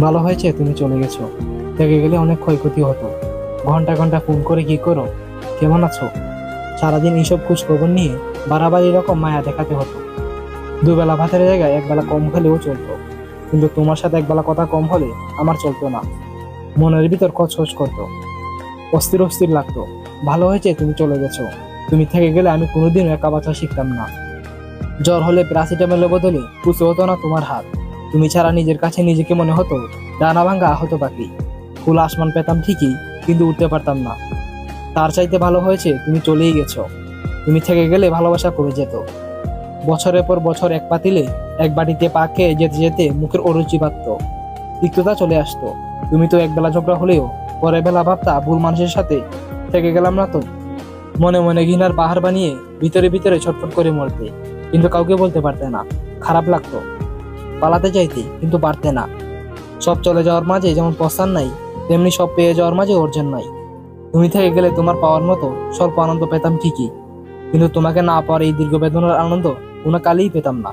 ভালো হয়েছে, তুমি চলে গেছো। থেকে গেলে অনেক ক্ষয়ক্ষতি হতো। ঘণ্টা ঘণ্টা ফোন করে কি করো? কেমন আছো? সারাদিন এইসব খোঁজ খবর নিয়ে বারাবার এরকম মায়া দেখাতে হতো। দুবেলা ভাতের জায়গায় একবেলা কম খেলেও চলতো। কিন্তু তোমার সাথে একবেলা কথা কম হলে আমার চলতো না। মনের ভিতর খচখচ করতো। অস্থির অস্থির লাগতো। ভালো হয়েছে, তুমি চলে গেছো। তুমি থেকে গেলে আমি কোনোদিনও একা বাঁচা শিখতাম না। জ্বর হলে প্যারাসিটামলের বদলে পুষে হতো না তোমার হাত। তুমি ছাড়া নিজের কাছে নিজেকে মনে হতো, ডানা ভাঙ্গা আহত পাখি। ফুল আসমান পেতাম ঠিকই, কিন্তু উঠতে পারতাম না। তার চাইতে ভালো হয়েছে তুমি চলেই গেছো। তুমি থেকে গেলে ভালোবাসা করে যেত। বছরের পর বছর এক পাতিলে এক বাটিতে পা খেয়ে যেতে যেতে মুখের অরুচি বাড়ত তিক্ততা চলে আসতো। তুমি তো একবেলা ঝগড়া হলেও পরের বেলা ভাবতা ভুল মানুষের সাথে থেকে গেলাম না তো। মনে মনে ঘৃণার পাহাড় বানিয়ে ভিতরে ভিতরে ছটফট করে মরতে। কিন্তু কাউকে বলতে পারতে না। খারাপ লাগতো। পালাতে চাইতে, কিন্তু পারতে না। সব চলে যাওয়ার মাঝে যেমন প্রস্থান নাই, তেমনি সব পেয়ে যাওয়ার মাঝে অর্জন নাই। তুমি থেকে গেলে তোমার পাওয়ার মতো স্বল্প আনন্দ পেতাম ঠিকই, কিন্তু তোমাকে না পাওয়ার এই দীর্ঘ বেদনার আনন্দ কোনো কালেই পেতাম না।